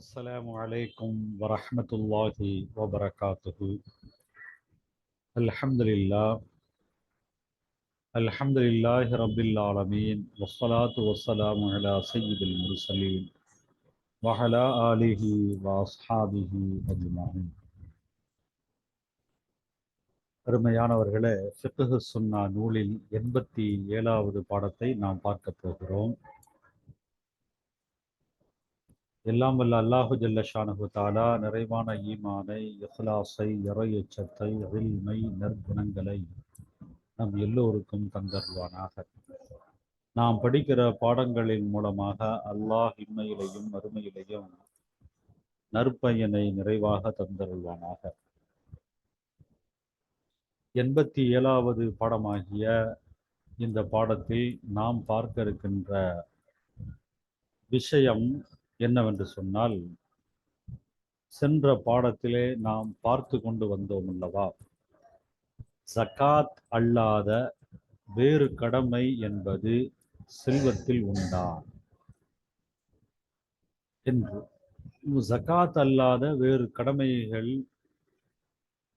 السلام عليكم ورحمة الله وبركاته الحمد لله الحمد لله رب العالمين والصلاة والسلام على سيد المرسلين وعلى آله وأصحابه أجمعين அருமையானவர்களே ஃபிக்ஹு சுன்னா நூலில் எண்பத்தி ஏழாவது பாடத்தை நாம் பார்க்க போகிறோம் எல்லாம் வல்ல அல்லாஹு ஜல்லஷானு தாலா நிறைவான ஈமானை இஹ்லாஸை இறையச்சத்தை எச்சத்தை நற்குணங்களை நம் எல்லோருக்கும் தந்தருவானாக. நாம் படிக்கிற பாடங்களின் மூலமாக அல்லாஹ் இன்மையிலையும் மறுமையிலையும் நற்பயனை நிறைவாக தந்தருள்வானாக. எண்பத்தி ஏழாவது பாடமாகிய இந்த பாடத்தில் நாம் பார்க்க இருக்கின்ற விஷயம் என்னவென்று சொன்னால் சென்ற பாடத்திலே நாம் பார்த்து கொண்டு வந்தோம் அல்லவா? ஜக்காத் அல்லாத வேறு கடமை என்பது செல்வத்தில் உண்டா? என்று. ஜக்காத் அல்லாத வேறு கடமைகள்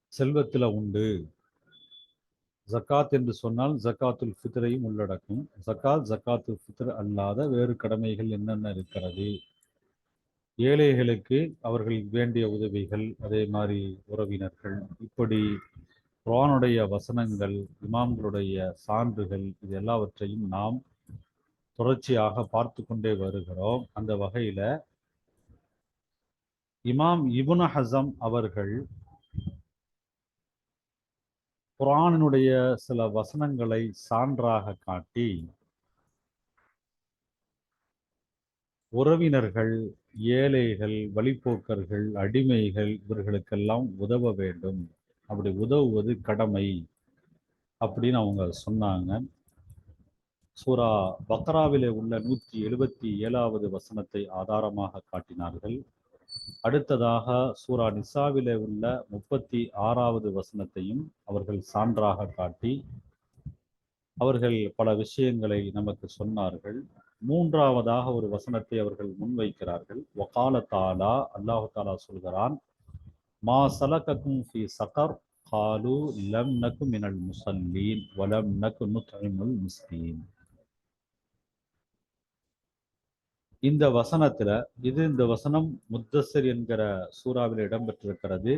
செல்வத்தில் உண்டு. ஜக்காத் என்று சொன்னால் ஜக்காத்துல் ஃபித்ரையும் உள்ளடக்கும். ஜக்காத் ஜக்காத்து ஃபித்ர் அல்லாத வேறு கடமைகள் என்னென்ன இருக்கிறது? ஏழைகளுக்கு அவர்களுக்கு வேண்டிய உதவிகள் அதே மாதிரி உறவினர்கள். இப்படி குரானுடைய வசனங்கள் இமாம்களுடைய சான்றுகள் இது எல்லாவற்றையும் நாம் தொடர்ச்சியாக பார்த்து கொண்டே வருகிறோம். அந்த வகையில இமாம் இபுன ஹசம் அவர்கள் குரானினுடைய சில வசனங்களை சான்றாக காட்டி உறவினர்கள் ஏழைகள் வழிப்போக்கர்கள் அடிமைகள் இவர்களுக்கெல்லாம் உதவ வேண்டும். அப்படி உதவுவது கடமை அப்படின்னு அவங்க சொன்னாங்க. சூரா பக்ராவிலே உள்ள நூற்றி எழுபத்தி ஏழாவது வசனத்தை ஆதாரமாக காட்டினார்கள். அடுத்ததாக சூரா நிசாவிலே உள்ள முப்பத்தி ஆறாவது வசனத்தையும் அவர்கள் சான்றாக காட்டி அவர்கள் பல விஷயங்களை நமக்கு சொன்னார்கள். மூன்றாவதாக ஒரு வசனத்தை அவர்கள் முன்வைக்கிறார்கள். வகால தாலா அல்லாஹு தாலா சொல்கிறான் மா சலகக்கும் ஃபி சகர் காலு லம் நக்கு மினல் முசல்லீன் வலம் நக்கு நுத்இமுல் முஸ்லீன். இந்த வசனத்துல இது இந்த வசனம் முத்தசர் என்கிற சூறாவில் இடம்பெற்றிருக்கிறது.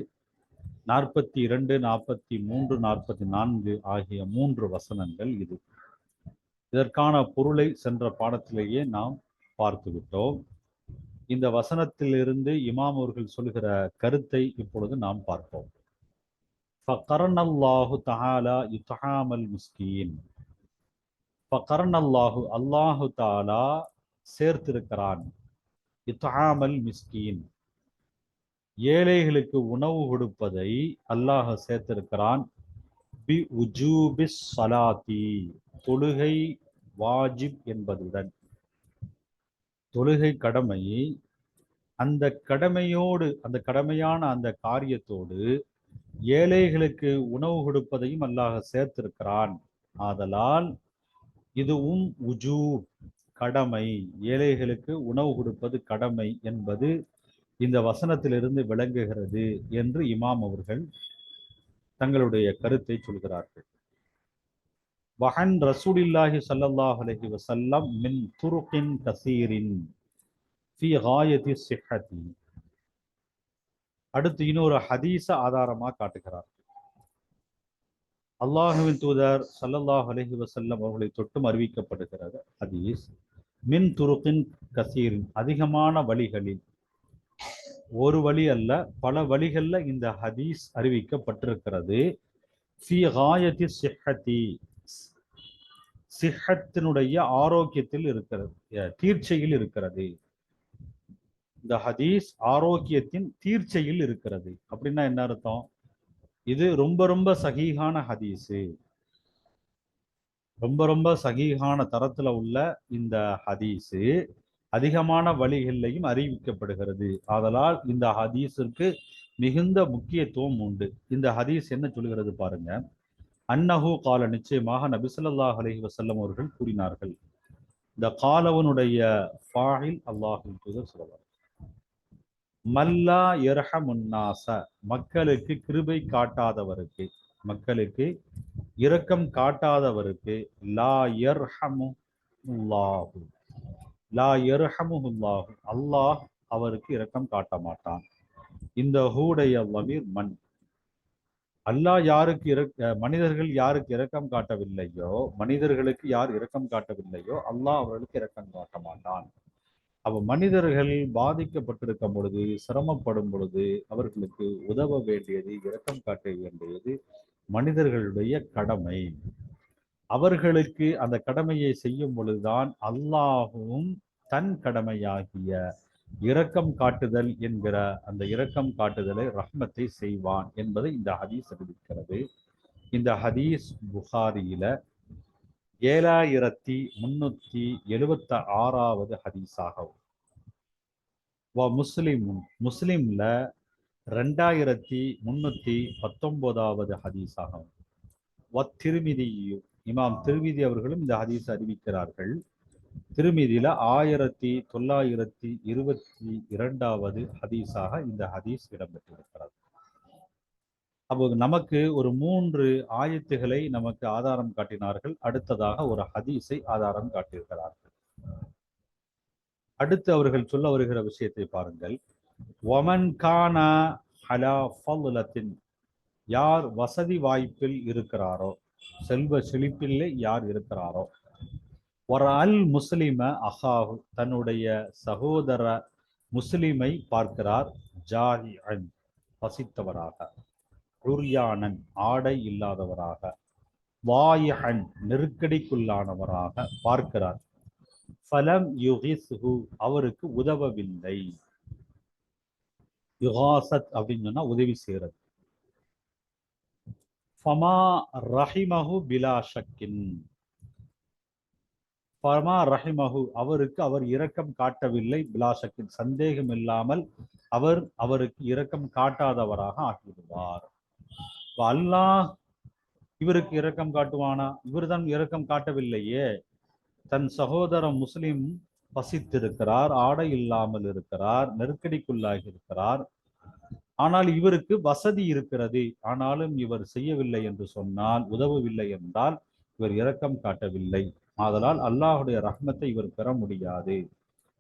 நாற்பத்தி இரண்டு நாற்பத்தி மூன்று நாற்பத்தி நான்கு ஆகிய மூன்று வசனங்கள் இது. இதற்கான பொருளை சென்ற பாடத்திலேயே நாம் பார்த்து விட்டோம். இந்த வசனத்திலிருந்து இமாம் அவர்கள் சொல்கிற கருத்தை இப்பொழுது நாம் பார்ப்போம். ஃபகரனல்லாஹு தஆலா இத்ஹாமல் முஸ்கீன். ஃபகரனல்லாஹு அல்லாஹு தாலா சேர்த்திருக்கிறான். இத்தஹாமல் மிஸ்கீன். ஏழைகளுக்கு உணவு கொடுப்பதை அல்லாஹ் சேர்த்திருக்கிறான். பி உஜூபி சலாத்தி. தொழுகை வாஜிப் என்பதுடன் தொழுகை கடமை அந்த கடமையோடு அந்த கடமையான அந்த காரியத்தோடு ஏழைகளுக்கு உணவு கொடுப்பதையும் அல்லாஹ் சேர்த்திருக்கிறான். ஆதலால் இதுவும் உஜூ கடமை. ஏழைகளுக்கு உணவு கொடுப்பது கடமை என்பது இந்த வசனத்திலிருந்து விளங்குகிறது என்று இமாம் அவர்கள் தங்களுடைய கருத்தை சொல்கிறார்கள். வஹன் ரசூலில்லாஹி சல்லல்லாஹ் அலஹி வசல்லம் மின் துருக்கின் கசீரின் ஃபி காயதி சிஹதி. அடுத்து இன்னொரு ஹதீஸ ஆதாரமா காட்டுகிறார். அல்லாஹுவின் தூதர் சல்லல்லாஹ் அலஹி வசல்லம் அவர்களை தொட்டும் அறிவிக்கப்படுகிறது ஹதீஸ். மின் துருக்கின் கசீரின் அதிகமான வழிகளில் ஒரு வழி அல்ல பல வழிகள்ல இந்த ஹதீஸ் அறிவிக்கப்பட்டிருக்கிறது. ஃபி ஹாயதி சிஹதி. சிஹத்தினுடைய ஆரோக்கியத்தில் இருக்கிறது. தீர்ச்சையில் இருக்கிறது. இந்த ஹதீஸ் ஆரோக்கியத்தின் தீர்ச்சையில் இருக்கிறது. அப்படின்னா என்ன அர்த்தம்? இது ரொம்ப ரொம்ப சகிகான ஹதீஸு. ரொம்ப ரொம்ப சகிகான தரத்துல உள்ள இந்த ஹதீஸு. அதிகமான வழிகளிலையும் அறிவிக்கப்படுகிறது. ஆதலால் இந்த ஹதீஸிற்கு மிகுந்த முக்கியத்துவம் உண்டு. இந்த ஹதீஸ் என்ன சொல்கிறது பாருங்க. அன்னஹு கால நிச்சயமாக நபிசல்லாஹ் அலஹி வசல்லம் அவர்கள் கூறினார்கள். இந்த காலவனுடைய ஃபாஹில் அல்லாஹின் தூதர் சொல்லுவார் மல்லா இரஹமுன்னாச மக்களுக்கு கிருபை காட்டாதவருக்கு மக்களுக்கு இரக்கம் காட்டாதவருக்கு லா எர்ஹமு உல்லாஹு லா யர்ஹமுல்லாஹு அல்லாஹ் அவருக்கு இரக்கம் காட்ட மாட்டான். இந்த ஹூடைய வமீர் மண். அல்லாஹ் யாருக்கு இற மனிதர்கள் யாருக்கு இரக்கம் காட்டவில்லையோ மனிதர்களுக்கு யார் இரக்கம் காட்டவில்லையோ அல்லாஹ் அவர்களுக்கு இரக்கம் காட்ட மாட்டான். அப்ப மனிதர்கள் பாதிக்கப்பட்டிருக்கும் பொழுது சிரமப்படும் பொழுது அவர்களுக்கு உதவ வேண்டியது இரக்கம் காட்ட வேண்டியது மனிதர்களுடைய கடமை. அவர்களுக்கு அந்த கடமையை செய்யும் பொழுதுதான் அல்லாஹும் தன் கடமையாகிய இரக்கம் காட்டுதல் என்கிற அந்த இரக்கம் காட்டுதலை ரஹ்மத்தை செய்வான் என்பதை இந்த ஹதீஸ் அறிவிக்கிறது. இந்த ஹதீஸ் புகாரியில ஏழாயிரத்தி முன்னூத்தி எழுபத்த ஆறாவது ஹதீஸாகவும் வ முஸ்லிமும் முஸ்லிம்ல ரெண்டாயிரத்தி முன்னூத்தி பத்தொன்பதாவது ஹதீஸாகவும் வ திருமிதியும் இமாம் திருமிதி அவர்களும் இந்த ஹதீஸ் அறிவிக்கிறார்கள். திருமீதியில ஆயிரத்தி தொள்ளாயிரத்தி இருபத்தி இரண்டாவது ஹதீஸாக இந்த ஹதீஸ் இடம்பெற்றிருக்கிறது. அப்போ நமக்கு ஒரு மூன்று ஆயத்துகளை நமக்கு ஆதாரம் காட்டினார்கள். அடுத்ததாக ஒரு ஹதீஸை ஆதாரம் காட்டியிருக்கிறார்கள். அடுத்து அவர்கள் சொல்ல வருகிற விஷயத்தை பாருங்கள். ஒமன் கானா ஹலா யார் வசதி வாய்ப்பில் இருக்கிறாரோ செல்வ செழிப்பிலே யார் இருக்கிறாரோ ஒரு அல் முஸ்லிம அஹாஹு தன்னுடைய சகோதர முஸ்லிமை பார்க்கிறார் ஜாரி அன் பசித்தவராக உரியானன் ஆடை இல்லாதவராக வாயஹன் நெருக்கடிக்குள்ளானவராக பார்க்கிறார். ஃபலம் யுகிஸ்ஹு அவருக்கு உதவவில்லை. யுகாசத் அப்படின்னு சொன்னா உதவி செய்யறது. ஃபமா ரஹிமஹு பிலா பரமா ரஹிமஹு அவருக்கு அவர் இரக்கம் காட்டவில்லை பிலா சந்தேகம் இல்லாமல் அவர் அவருக்கு இரக்கம் காட்டாதவராக ஆகிவிடுவார் அல்லாஹ் இவருக்கு இரக்கம் காட்டுவானா? இவர்தான் இரக்கம் காட்டவில்லையே. தன் சகோதர முஸ்லிம் பசித்திருக்கிறார் ஆடை இல்லாமல் இருக்கிறார் நெருக்கடிக்குள்ளாகி இருக்கிறார். ஆனால் இவருக்கு வசதி இருக்கிறது. ஆனாலும் இவர் செய்யவில்லை என்று சொன்னால் உதவவில்லை என்றால் இவர் இரக்கம் காட்டவில்லை. ஆதலால் அல்லாஹுடைய ரஹ்மத்தை இவர் பெற முடியாது.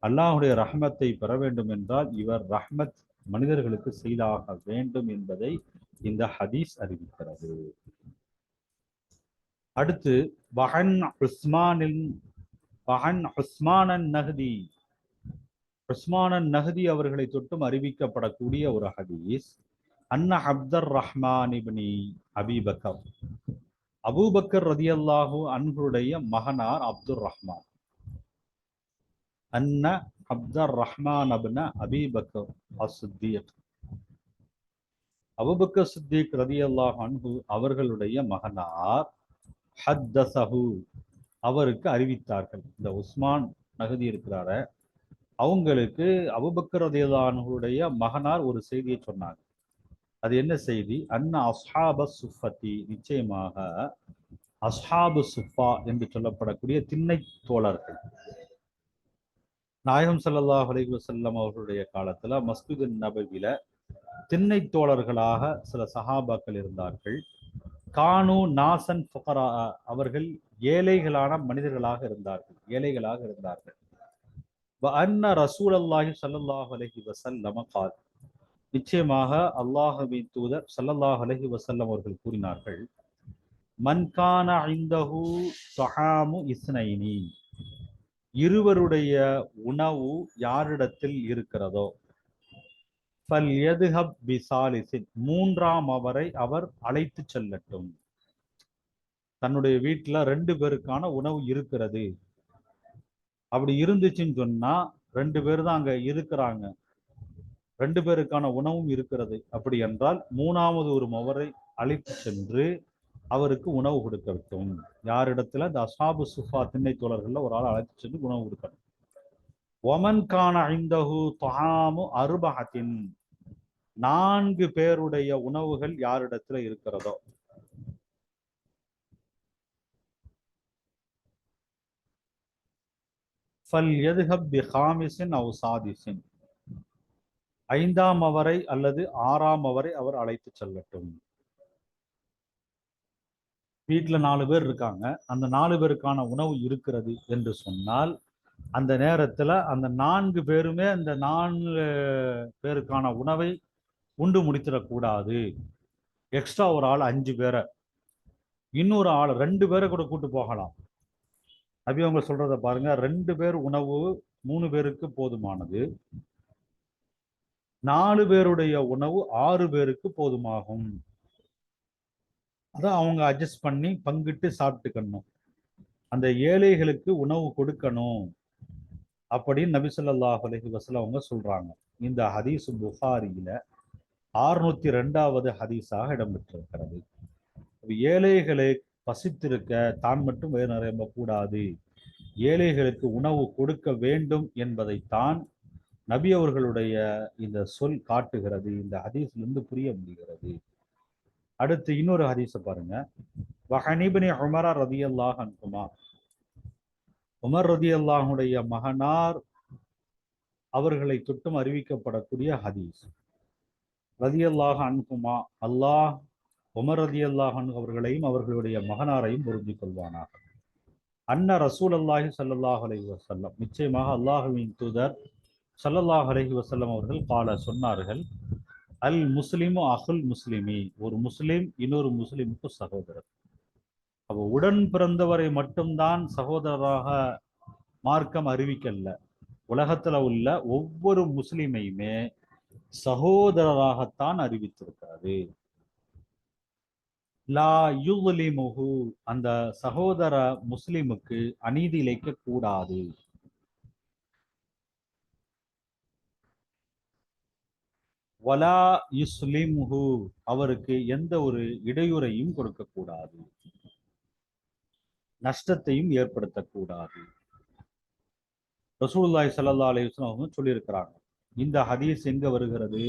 அல்லாஹுடைய ரஹ்மத்தை பெற வேண்டும் என்றால் இவர் ரஹ்மத் மனிதர்களுக்கு செய்தாக வேண்டும் என்பதை இந்த ஹதீஸ் அறிவிக்கிறது. அடுத்து பஹன் உஸ்மானின் பஹன் உஸ்மானன் நஹதி. உஸ்மானன் நஹதி அவர்களை தொட்டும் அறிவிக்கப்படக்கூடிய ஒரு ஹதீஸ். அன்ன அப்தர் ரஹ்மான் இப்னி அபிபக்கர் அபூபக்கர் ரதியல்லாஹு அன்களுடைய மகனார் அப்துல் ரஹ்மான். அன்ன அப்தர் ரஹ்மான் அப்ன அபிபக்கர் அசுத்தீக் அபுபக்கர் சித்திக் ரதியல்லாஹு அன்ஹு அவர்களுடைய மகனார் ஹத்தசஹு அவருக்கு அறிவித்தார்கள். இந்த உஸ்மான் நகதி இருக்கிறார அவங்களுக்கு அபுபக்கர் ரதியல்லானுடைய மகனார் ஒரு செய்தியை சொன்னாங்க. அது என்ன செய்தி? அன்ன அஸ்ஹாப சுஃபத்தி நிச்சயமாக அஸ்ஹாபு சுஃபா என்று சொல்லப்படக்கூடிய திண்ணை தோழர்கள். நாயகம் சல்லாஹ் அலி வசல்லம் அவர்களுடைய காலத்துல மஸ்ஜிது நபவில திண்ணை தோழர்களாக சில சஹாபாக்கள் இருந்தார்கள். கானு நாசன் ஃபுகரா அவர்கள் ஏழைகளான மனிதர்களாக இருந்தார்கள். ஏழைகளாக இருந்தார்கள். அன்ன அன்ன ரசூலல்லாஹி சல்லாஹ் அலஹி வஸல்லம் கால். நிச்சயமாக அல்லாஹுவின் தூதர் சல்லல்லாஹ் அலஹி வசல்லம் அவர்கள் கூறினார்கள் மன்கான ஐந்தஹு இந்தஹு இஸ்னைனி இருவருடைய உணவு யாரிடத்தில் இருக்கிறதோ? ஃபல் எதுஹப் பிசாலிசின் மூன்றாம் அவரை அவர் அழைத்து செல்லட்டும். தன்னுடைய வீட்டுல ரெண்டு பேருக்கான உணவு இருக்கிறது. அப்படி இருந்துச்சுன்னு சொன்னா ரெண்டு பேர் தான் அங்க இருக்கிறாங்க. ரெண்டு பேருக்கான உணவும் இருக்கிறது. அப்படி என்றால் மூணாவது ஒரு மவரை அழைத்து சென்று அவருக்கு உணவு கொடுக்கட்டும் யாரிடத்துல? இந்த அசாபு சுஃபா திண்ணை தோழர்கள்ல ஒரு ஆள் அழைத்து சென்று உணவு கொடுக்கணும். ஒமன் கான ஐந்தஹு அருபகத்தின் நான்கு பேருடைய உணவுகள் யாரிடத்துல இருக்கிறதோ? ஃபல் எதுஹப் பி ஹாமிசின் அவு சாதிசின் ஐந்தாம் அவரை அல்லது ஆறாம் அவரை அவர் அழைத்து செல்லட்டும். வீட்டில் நாலு பேர் இருக்காங்க. அந்த நாலு பேருக்கான உணவு இருக்கிறது என்று சொன்னால் அந்த நேரத்துல அந்த நான்கு பேருமே அந்த நான்கு பேருக்கான உணவை உண்டு முடித்திடக்கூடாது எக்ஸ்ட்ரா ஒரு ஆள் அஞ்சு பேரை. இன்னொரு ஆள் ரெண்டு பேரை கூட கூட்டு போகலாம். நபி அவங்க சொல்றத பாருங்க. ரெண்டு பேர் உணவு மூணு பேருக்கு போதுமானது. நாலு பேருடைய உணவு ஆறு பேருக்கு போதுமாகும். அதை அவங்க அட்ஜஸ்ட் பண்ணி பங்கிட்டு சாப்பிட்டுக்கணும். அந்த ஏழைகளுக்கு உணவு கொடுக்கணும் அப்படின்னு நபிசல்லாஹ் அலஹி அலைஹி அவங்க சொல்றாங்க. இந்த ஹதீஸ் புகாரியில ஆறுநூத்தி ரெண்டாவது ஹதீஸாக இடம்பெற்றிருக்கிறது. ஏழைகளை பசித்திருக்க தான் மட்டும் வயிறு நிரம்ப கூடாது. ஏழைகளுக்கு உணவு கொடுக்க வேண்டும் என்பதைத்தான் நபி அவர்களுடைய இந்த சொல் காட்டுகிறது இந்த ஹதீஸிலிருந்து புரிய முடிகிறது. அடுத்து இன்னொரு ஹதீஸை பாருங்க. வஹனிபினி உமரா ரதியல்லாஹ் அன்குமா உமர் ரதியல்லாஹுடைய மகனார் அவர்களை தொட்டும் அறிவிக்கப்படக்கூடிய ஹதீஸ். ரதியல்லாஹ் அன்குமா அல்லாஹ் உமர் ரதி அல்லாஹன் அவர்களையும் அவர்களுடைய மகனாரையும் பொருந்தி கொள்வானாக அன்ன ரசூல் அல்லாஹி சல்லாஹ் அலைஹி வசல்லம் நிச்சயமாக அல்லாஹுவின் தூதர் சல்லல்லாஹ் அலஹி வசல்லம் அவர்கள் கால சொன்னார்கள் அல் முஸ்லிமு அகுல் முஸ்லிமி. ஒரு முஸ்லீம் இன்னொரு முஸ்லிமுக்கு சகோதரர். அப்போ உடன் பிறந்தவரை மட்டும்தான் சகோதரராக மார்க்கம் அறிவிக்கல்ல உலகத்துல உள்ள ஒவ்வொரு முஸ்லிமையுமே சகோதரராகத்தான் அறிவித்திருக்காரு லா யுலிமுகு அந்த சகோதர முஸ்லிமுக்கு அநீதி இழைக்க கூடாது வலா யுஸ்லிமுஹு அவருக்கு எந்த ஒரு இடையூறையும் கொடுக்கக்கூடாது. நஷ்டத்தையும் ஏற்படுத்தக்கூடாது. ரசூலுல்லாஹி சல்லா அலிஸ்லாம் அவங்க சொல்லியிருக்கிறாங்க. இந்த ஹதீஸ் எங்க வருகிறது?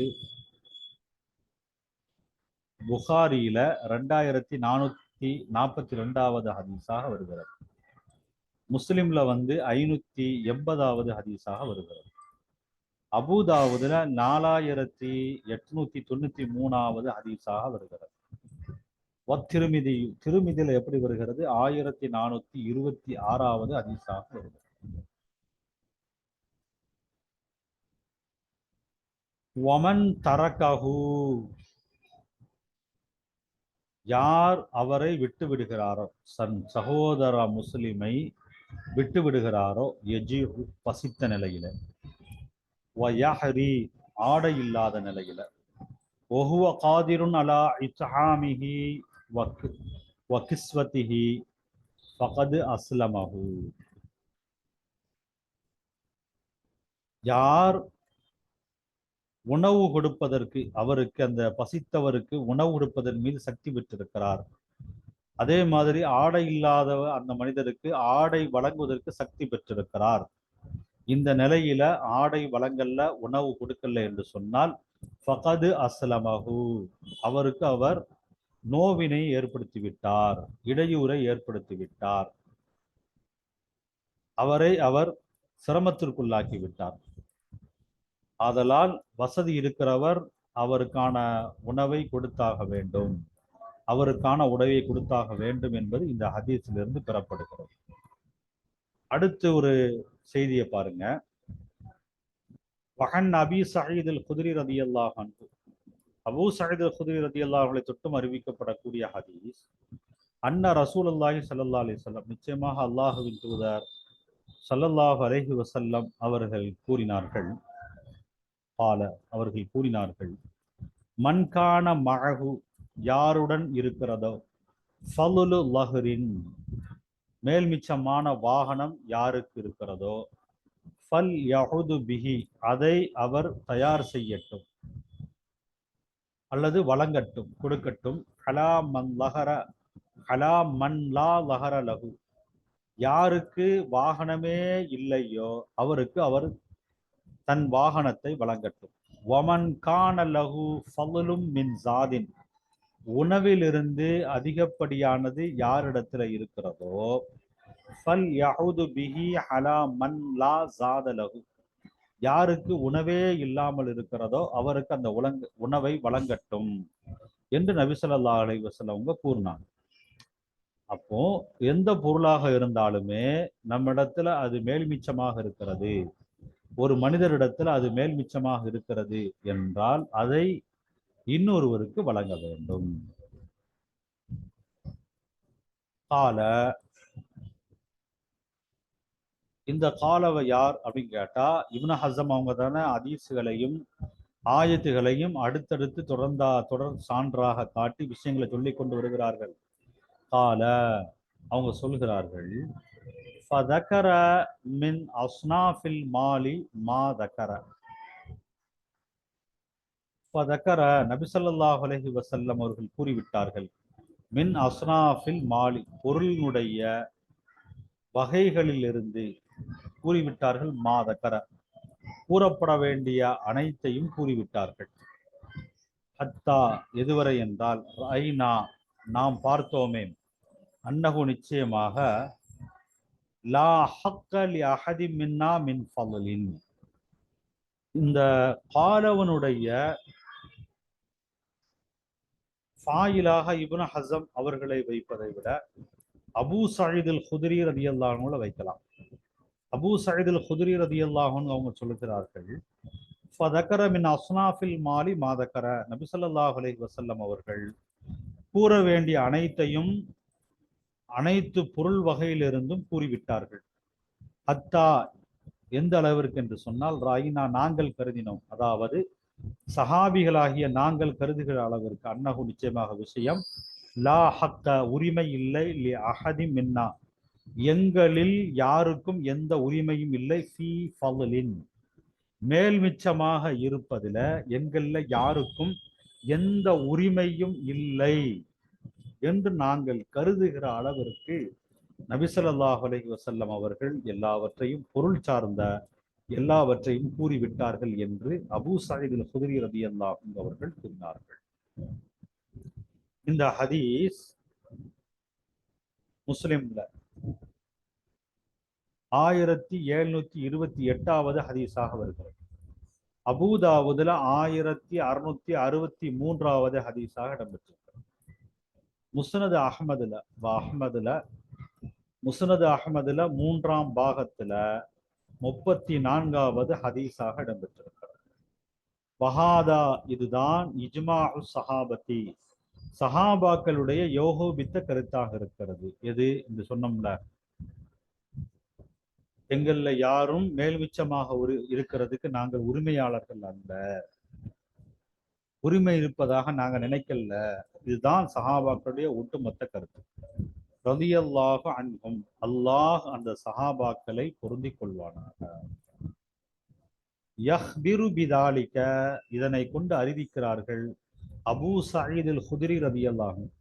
புகாரியில ரெண்டாயிரத்தி நானூத்தி நாற்பத்தி ரெண்டாவது ஹதீஸாக வருகிறது. முஸ்லிம்ல வந்து ஐநூத்தி எண்பதாவது ஹதீஸாக வருகிறது. அபுதாவுதுல நாலாயிரத்தி எட்நூத்தி தொண்ணூத்தி மூணாவது ஹதீஸாக வருகிறது. திருமிதி திருமிதியில எப்படி வருகிறது? ஆயிரத்தி நானூத்தி இருபத்தி ஆறாவது ஹதீஸாக வருகிறது. ஒமன் தரகஹு யார் அவரை விட்டு விடுகிறாரோ சன் சகோதர முஸ்லிமை விட்டு விடுகிறாரோ எஜி பசித்த நிலையில. வயஹரி ஆடை இல்லாத நிலையில. ஒஹுவ காதிருன் அலா இத்ஹாமிஹி வக் வகிஸ்வதிஹி ஃபகது அஸ்லமஹு. யார் உணவு கொடுப்பதற்கு அவருக்கு அந்த பசித்தவருக்கு உணவு கொடுப்பதன் மீது சக்தி பெற்றிருக்கிறார். அதே மாதிரி ஆடை இல்லாத அந்த மனிதருக்கு ஆடை வழங்குவதற்கு சக்தி பெற்றிருக்கிறார். இந்த நிலையில ஆடை வளங்கள்ல உணவு கொடுக்கல என்று சொன்னால் ஃபகது அஸ்லமஹு. அவருக்கு அவர் நோவினை ஏற்படுத்தி விட்டார் இடையூறை ஏற்படுத்தி விட்டார். அவரை அவர் சிரமத்திற்குள்ளாக்கி விட்டார். ஆதலால் வசதி இருக்கிறவர் அவருக்கான உணவை கொடுத்தாக வேண்டும். அவருக்கான உணவை கொடுத்தாக வேண்டும் என்பது இந்த ஹதீஸிலிருந்து பெறப்படுகிறது. அடுத்து ஒரு செய்தியை பாருங்க. மகன் அபி சயீத் அல் குதிரி ரதி அல்லாஹ் அபு சயீத் அல் குதிரி ரதி அல்லாஹர்களை தொட்டும் அறிவிக்கப்படக்கூடிய ஹதீஸ் அன்ன ரசூல் அல்லாஹி சல்லா அலி சொல்லம் நிச்சயமாக அல்லாஹுவின் தூதர் சல்லல்லாஹு அலஹி வசல்லம் அவர்கள் கூறினார்கள். பால அவர்கள் கூறினார்கள் மண்கான மழகு யாருடன் இருக்கிறதோ? ஃபலுலு லஹரின். மேல்மிச்சமான வாகனம் யாருக்கு இருக்கிறதோ? ஃபல் யகுது பிஹி அதை அவர் தயார் செய்யட்டும். அல்லது வழங்கட்டும் கொடுக்கட்டும். ஹலா மன் லஹர ஹலா மன் லா லஹர லகு யாருக்கு வாகனமே இல்லையோ அவருக்கு அவர் தன் வாகனத்தை வழங்கட்டும். ஒமன் கான லகு ஃபலும் மின் ஜாதின். உணவிலிருந்து அதிகப்படியானது யாரிடத்துல இருக்கிறதோ ஃபல் யஹுது பிஹி ஹலா மன் லா ஜாத லகு யாருக்கு உணவே இல்லாமல் இருக்கிறதோ அவருக்கு அந்த உலங்க உணவை வழங்கட்டும் என்று நபிசல்லா அலை கூறினாங்க. அப்போ எந்த பொருளாக இருந்தாலுமே நம்மிடத்துல அது மேல்மிச்சமாக இருக்கிறது. ஒரு மனிதரிடத்துல அது மேல்மிச்சமாக இருக்கிறது என்றால் அதை இன்னொருவருக்கு வழங்க வேண்டும். கால. இந்த காலவை யார் அப்படின்னு கேட்டா இப்னு ஹசம் அவங்க தானே அதீசுகளையும் ஆயத்துகளையும் அடுத்தடுத்து தொடர்ந்தா தொடர் சான்றாக காட்டி விஷயங்களை சொல்லி கொண்டு வருகிறார்கள். கால. அவங்க சொல்கிறார்கள் ஃபதக்கர மின் அஸ்னாஃபில் மாலி மா தக்கர. ஃபதக்கர நபிசல்லாஹ் அலஹி வசல்லம் அவர்கள் கூறிவிட்டார்கள் மின் அஸ்னாஃபில் மாலி பொருளினுடைய வகைகளிலிருந்து கூறிவிட்டார்கள் மா தக்கர கூறப்பட வேண்டிய அனைத்தையும் கூறிவிட்டார்கள். ஹத்தா எதுவரை என்றால் ஐநா நாம் பார்த்தோமே. அன்னகு நிச்சயமாக லா ஹக்கலி அகதி அஹதி மின்னா மின் ஃபலின் இந்த காலவனுடைய ஃபாயிலாக இபுன ஹசம் அவர்களை வைப்பதை விட அபூ சயீதுல் குதிரி ரதியல்லாஹுல வைக்கலாம். அபூ சயீதுல் குதிரி ரதியல்லாஹுன்னு அவங்க சொல்லுகிறார்கள் ஃபதக்கர மின் அஸ்னாஃபில் மாலி மாதக்கர நபிசல்லாஹ் அலைஹி வசல்லம் அவர்கள் கூற வேண்டிய அனைத்தையும் அனைத்து பொருள் வகையிலிருந்தும் கூறிவிட்டார்கள். அத்தா எந்த அளவிற்கு என்று சொன்னால் ராயினா நாங்கள் கருதினோம். அதாவது சஹாபிகளாகிய நாங்கள் கருதுகிற அளவிற்கு அன்னகு நிச்சயமாக விஷயம். லா ஹக்க உரிமை இல்லை லி அஹதி மின்னா. எங்களில் யாருக்கும் எந்த உரிமையும் இல்லை ஃபி ஃபலின் மேல்மிச்சமாக இருப்பதில் எங்களில் யாருக்கும் எந்த உரிமையும் இல்லை என்று நாங்கள் கருதுகிற அளவிற்கு நபிசல்லாஹ் அலஹி வசல்லம் அவர்கள் எல்லாவற்றையும் பொருள் சார்ந்த எல்லாவற்றையும் கூறிவிட்டார்கள் என்று அபூ சாஹிபின் சுதிரி ரதி அல்லாஹும் அவர்கள் கூறினார்கள். இந்த ஹதீஸ் முஸ்லிம்ல ஆயிரத்தி எழுநூத்தி இருபத்தி எட்டாவது ஹதீஸாக வருகிறது. அபூதாவுதுல ஆயிரத்தி அறுநூத்தி அறுபத்தி மூன்றாவது ஹதீஸாக இடம்பெற்றிருக்கிறது. முஸ்னது அஹமதுல அஹமதுல முஸ்னது அஹமதுல மூன்றாம் பாகத்துல முப்பத்தி நான்காவது ஹதீஸாக இடம்பெற்றிருக்கிறது. பஹாதா இதுதான் இஜ்மா சஹாபத்தி. சஹாபாக்களுடைய யோகோபித்த கருத்தாக இருக்கிறது. எது என்று சொன்னோம்ல? எங்கள்ல யாரும் மேல்மிச்சமாக ஒரு இருக்கிறதுக்கு நாங்கள் உரிமையாளர்கள் அல்ல. உரிமை இருப்பதாக நாங்க நினைக்கல இதுதான் சஹாபாக்களுடைய ஒட்டுமொத்த கருத்து. ரதியல்லாக அன்பும் அல்லாஹ் அந்த சஹாபாக்களை பொருந்தி கொள்வானாக யஹ்பிரு பிதாலிக்க இதனை கொண்டு அறிவிக்கிறார்கள் அபூ சயீதுல் குதிரி ரதி அல்லாஹும்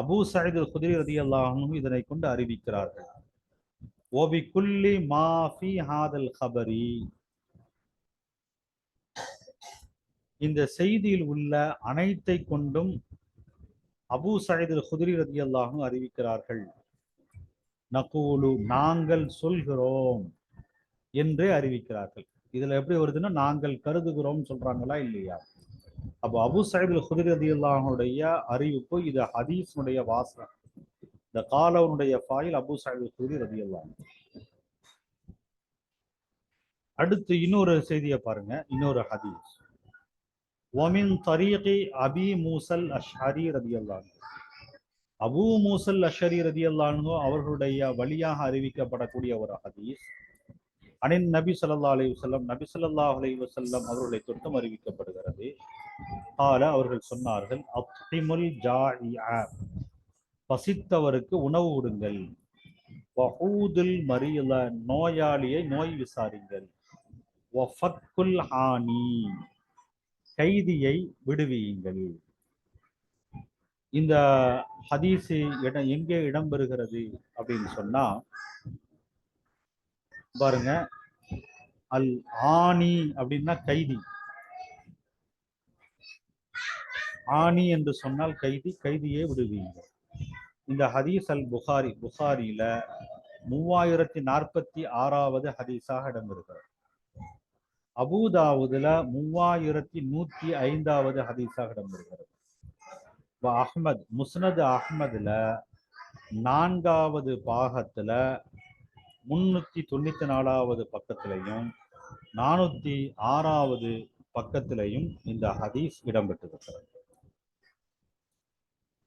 அபூ சயீதுல் குதிரி ரதி அல்லாஹும் இதனை கொண்டு அறிவிக்கிறார்கள். ஓபி குல்லி மாஃபி ஹாதல் ஹபரி இந்த செய்தியில் உள்ள அனைத்தை கொண்டும் அபு சயீதுல் குதிரி ரதி அல்லாஹும் அறிவிக்கிறார்கள். நகூலு நாங்கள் சொல்கிறோம் என்றே அறிவிக்கிறார்கள். இதுல எப்படி வருதுன்னா நாங்கள் கருதுகிறோம் சொல்றாங்களா இல்லையா? அப்போ அபு சயீதுல் குதிரி ரதி அல்லாஹனுடைய அறிவிப்பு இது ஹதீஸ்னுடைய வாசகம். இந்த காலவனுடைய ஃபாயில் அபு சயீதுல் குதிரி ரதி அல்லாஹ் அடுத்து இன்னொரு செய்தியை பாருங்க இன்னொரு ஹதீஸ். ஒமின் தரீகி அபி மூசல் அஷ்ஹரி ரதி அல்லாஹ் அபூ மூசல் அஷரி ரதி அல்லாஹோ அவர்களுடைய வழியாக அறிவிக்கப்படக்கூடிய ஒரு ஹதீஸ். அனின் நபி ஸல்லல்லாஹு அலி வஸல்லம் நபி ஸல்லல்லாஹு அலி வஸல்லம் அவர்களை தொட்டும் அறிவிக்கப்படுகிறது. ஆல அவர்கள் சொன்னார்கள் அத்திமுல் ஜாஇஆ பசித்தவருக்கு உணவு கொடுங்கள். வஹூதுல் மரியல நோயாளியை நோய் விசாரிங்கள். வஃபக்குல் ஹானி. கைதியை விடுவியுங்கள். இந்த ஹதீஸு இடம் எங்கே இடம்பெறுகிறது அப்படின்னு சொன்னா பாருங்க அல் ஆணி அப்படின்னா கைதி. ஆணி என்று சொன்னால் கைதி கைதியே விடுவீங்க இந்த ஹதீஸ் அல் புகாரி புகாரியில மூவாயிரத்தி நாற்பத்தி ஆறாவது ஹதீஸாக இடம்பெறுகிறது. அபூதாவுதுல மூவாயிரத்தி நூத்தி ஐந்தாவது ஹதீஸாக இடம்பெறுகிறது. அஹ்மத் முஸ்னது அஹ்மதுல நான்காவது பாகத்துல முன்னூத்தி தொண்ணூத்தி நாலாவது பக்கத்திலையும் நானூத்தி ஆறாவது பக்கத்திலையும் இந்த ஹதீஸ் இடம்பெற்றிருக்கிறது.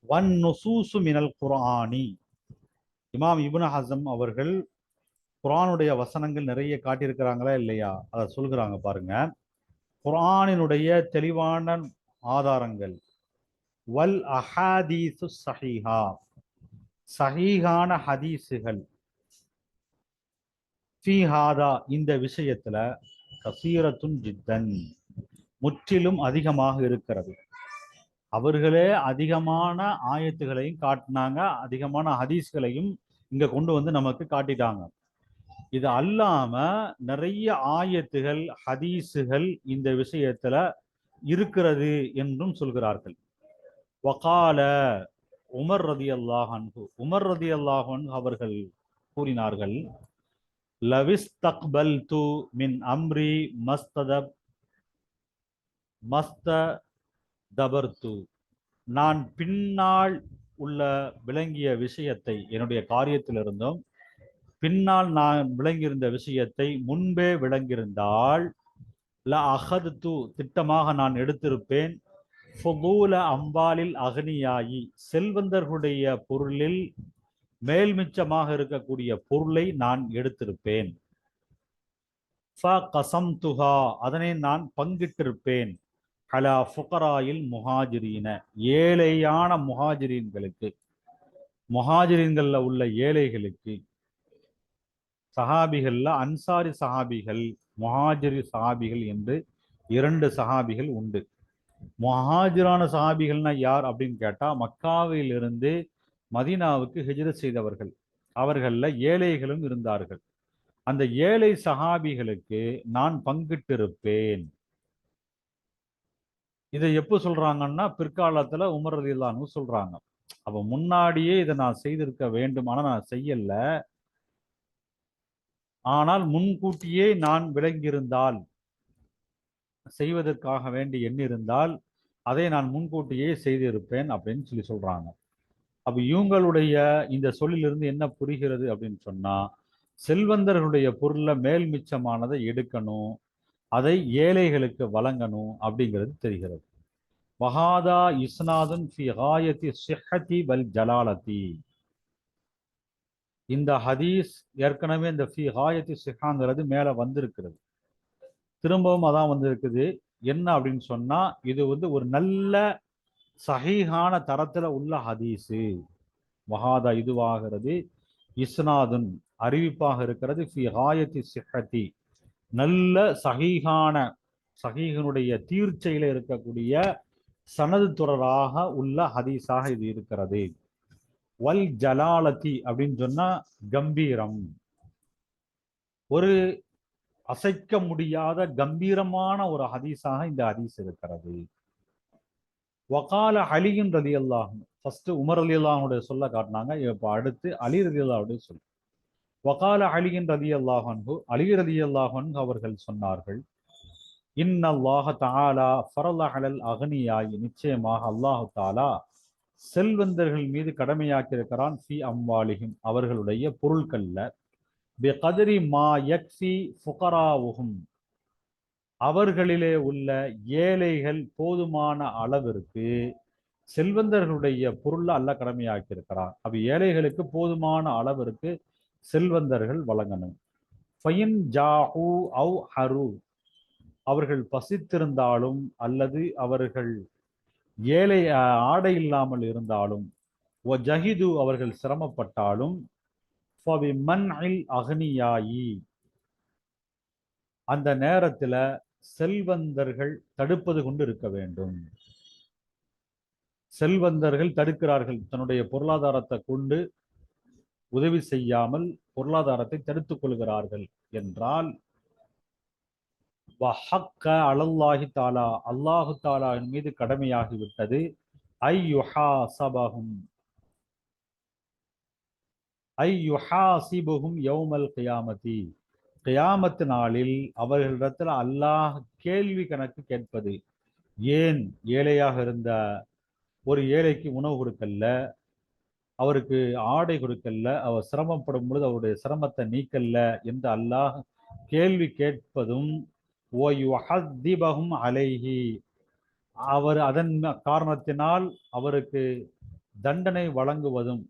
வன் நொசூசு மினல் குர்ஆனி. இமாம் இபுன் ஹசம் அவர்கள் குரானுடைய வசனங்கள் நிறைய காட்டியிருக்கிறாங்களா இல்லையா? அதை சொல்கிறாங்க பாருங்க. குரானினுடைய தெளிவான ஆதாரங்கள். வல் அஹாதீசு சஹீஹா. சஹீஹான ஹதீஸுகள். ஃபீஹாதா இந்த விஷயத்துல கசீரத்துன் ஜித்தன் முற்றிலும் அதிகமாக இருக்கிறது. அவர்களே அதிகமான ஆயத்துகளையும் காட்டினாங்க அதிகமான ஹதீஸ்களையும் இங்க கொண்டு வந்து நமக்கு காட்டிட்டாங்க. இது அல்லாம நிறைய ஆயத்துகள் ஹதீஸுகள் இந்த விஷயத்துல இருக்கிறது என்றும் சொல்கிறார்கள். வகால உமர் ரதி அல்லாஹன்ஹு உமர் ரதி அல்லாஹன் அவர்கள் கூறினார்கள் லவிஸ் தக்பல் து மின் அம்ரி மஸ்ததப் மஸ்த தபர்து நான் பின்னால் உள்ள விளங்கிய விஷயத்தை என்னுடைய காரியத்திலிருந்தும் பின்னால் நான் விளங்கியிருந்த விஷயத்தை முன்பே விளங்கியிருந்தால் ல அகது திட்டமாக நான் எடுத்திருப்பேன். ஃபுதூல அம்பாலில் அகனியாயி செல்வந்தர்களுடைய பொருளில் மேல்மிச்சமாக இருக்கக்கூடிய பொருளை நான் எடுத்திருப்பேன். ஃப கசம் துஹா அதனை நான் பங்கிட்டிருப்பேன். அலா ஃபுகராயில் முஹாஜிரீன ஏழையான முஹாஜிரீன்களுக்கு. முஹாஜிரீன்களில் உள்ள ஏழைகளுக்கு சஹாபிகள்ல அன்சாரி சஹாபிகள் முஹாஜிரி சஹாபிகள் என்று இரண்டு சஹாபிகள் உண்டு. முஹாஜிரான சஹாபிகள்னா யார் அப்படின்னு கேட்டா மக்காவிலிருந்து மதீனாவுக்கு ஹிஜ்ரத் செய்தவர்கள். அவர்கள்ல ஏழைகளும் இருந்தார்கள். அந்த ஏழை சஹாபிகளுக்கு நான் பங்கிட்டிருப்பேன். இதை எப்போ சொல்றாங்கன்னா பிற்காலத்துல உமர் ரலியல்லாஹு சொல்றாங்க. அப்ப முன்னாடியே இதை நான் செய்திருக்க வேண்டும். ஆனா நான் செய்யல. ஆனால் முன்கூட்டியே நான் விளங்கியிருந்தால் செய்வதற்காக வேண்டி எண்ணிருந்தால் அதை நான் முன்கூட்டியே செய்திருப்பேன் அப்படின்னு சொல்லி சொல்றாங்க. அப்ப இவங்களுடைய இந்த சொல்லிலிருந்து என்ன புரிகிறது அப்படின்னு சொன்னா செல்வந்தர்களுடைய பொருளை மேல் மிச்சமானதை எடுக்கணும் அதை ஏழைகளுக்கு வழங்கணும் அப்படிங்கிறது தெரிகிறது. வஹாதா இஸ்னாதன் ஃபி ஹாயத்தி ஷெஹதி வல் ஜலாலதி. இந்த ஹதீஸ் ஏற்கனவே இந்த ஃபி ஹாயத்தி சிஹாங்கிறது மேலே வந்திருக்கிறது. திரும்பவும் அதான் வந்திருக்குது. என்ன அப்படின்னு சொன்னால் இது வந்து ஒரு நல்ல சஹீஹான தரத்தில் உள்ள ஹதீஸு. வஹாதா இதுவாகிறது. இஸ்னாதுன் அறிவிப்பாக இருக்கிறது. ஃபி ஹாயத்தி சிஹத்தி நல்ல சஹீஹான சஹீகனுடைய தீர்ச்சையில் இருக்கக்கூடிய சனது தொடராக உள்ள ஹதீஸாக இது இருக்கிறது. வல் ஜலாலதி அப்படின்னு சொன்னா கம்பீரம். ஒரு அசைக்க முடியாத கம்பீரமான ஒரு ஹதீஸாக இந்த ஹதீஸ் இருக்கிறது. வகால அலியின் ரதி அல்லாஹும் ஃபர்ஸ்ட் உமர் அலி அல்லாஹனுடைய சொல்ல காட்டினாங்க இப்போ அடுத்து அலி ரதி அல்லாஹுடைய சொல் வகால அலியின் ரதி அல்லாஹன்ஹு அலி ரதி அல்லாஹன் அவர்கள் சொன்னார்கள் இன்னல்லாஹ தஆலா ஃபரல அலல் அகனியாய் நிச்சயமாக அல்லாஹு தாலா செல்வந்தர்கள் மீது கடமையாக்கியிருக்கிறான் ஃபி அம்வாலிஹிம் அவர்களுடைய பொருட்கள்ல பிகதரி மா யக்ஃபி ஃபுகராவுகும் அவர்களிலே உள்ள ஏழைகள் போதுமான அளவிற்கு செல்வந்தர்களுடைய பொருளை அல்ல கடமையாக்கியிருக்கிறான். அப்ப ஏழைகளுக்கு போதுமான அளவிற்கு செல்வந்தர்கள் வழங்கணும். ஃபயின் ஜாஹூ அவ் ஹரு அவர்கள் பசித்திருந்தாலும் அல்லது அவர்கள் ஏழை ஆடை இல்லாமல் இருந்தாலும் ஒ ஜஹிது அவர்கள் சிரமப்பட்டாலும் அகனியாயி அந்த நேரத்துல செல்வந்தர்கள் தடுப்பது கொண்டு இருக்க வேண்டும். செல்வந்தர்கள் தடுக்கிறார்கள். தன்னுடைய பொருளாதாரத்தை கொண்டு உதவி செய்யாமல் பொருளாதாரத்தை தடுத்துக் கொள்கிறார்கள் என்றால் வஹக்க அலல்லாஹி தாலா அல்லாஹு தாலாவின் மீது கடமையாகிவிட்டது. ஐ யுஹாசபஹும் ஐ யுஹாசிபுஹும் யௌமல் கியாமதி. கியாமத்து நாளில் அவர்களிடத்தில் அல்லாஹ் கேள்வி கணக்கு கேட்பது. ஏன் ஏழையாக இருந்த ஒரு ஏழைக்கு உணவு கொடுக்கல அவருக்கு ஆடை கொடுக்கல அவர் சிரமப்படும் பொழுது அவருடைய சிரமத்தை நீக்கல்ல? என்று அல்லாஹ் கேள்வி கேட்பதும் ஓயுஹதிபகும் அலைஹி அவர் அதன் காரணத்தினால் அவருக்கு தண்டனை வழங்குவதும்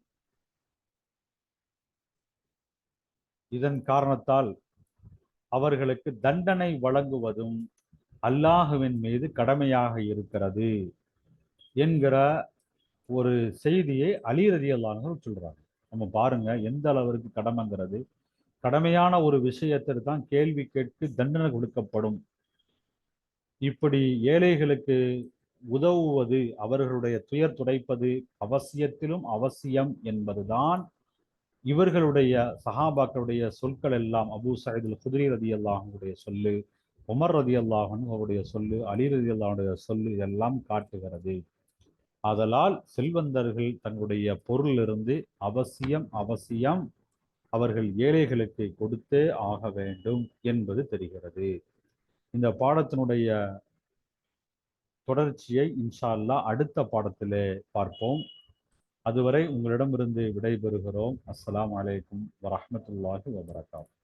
இதன் காரணத்தால் அவர்களுக்கு தண்டனை வழங்குவதும் அல்லாஹுவின் மீது கடமையாக இருக்கிறது என்கிற ஒரு செய்தியை அலி அல்லாஹர்கள் சொல்றாங்க. நம்ம பாருங்க எந்த அளவிற்கு கடமைங்கிறது. கடமையான ஒரு விஷயத்தில் தான் கேள்வி கேட்டு தண்டனை கொடுக்கப்படும். இப்படி ஏழைகளுக்கு உதவுவது அவர்களுடைய துயர் துடைப்பது அவசியத்திலும் அவசியம் என்பதுதான் இவர்களுடைய சஹாபாக்களுடைய சொற்கள் எல்லாம். அபு சயீதுல் குதிரி ரதி அல்லாஹனுடைய சொல்லு உமர் ரதி அல்லாஹன் அவருடைய சொல்லு அலி ரதி அல்லாஹனுடைய சொல்லு இதெல்லாம் காட்டுகிறது. ஆதலால் செல்வந்தர்கள் தங்களுடைய பொருளிலிருந்து அவசியம் அவசியம் அவர்கள் ஏழைகளுக்கு கொடுத்தே ஆக வேண்டும் என்பது தெரிகிறது. இந்த பாடத்தினுடைய தொடர்ச்சியை இன்ஷா அல்லாஹ் அடுத்த பாடத்திலே பார்ப்போம். அதுவரை உங்களிடமிருந்து விடைபெறுகிறோம். அஸ்லாம் அலைக்கும் வரமத்துல்லாஹி வபரகாத்.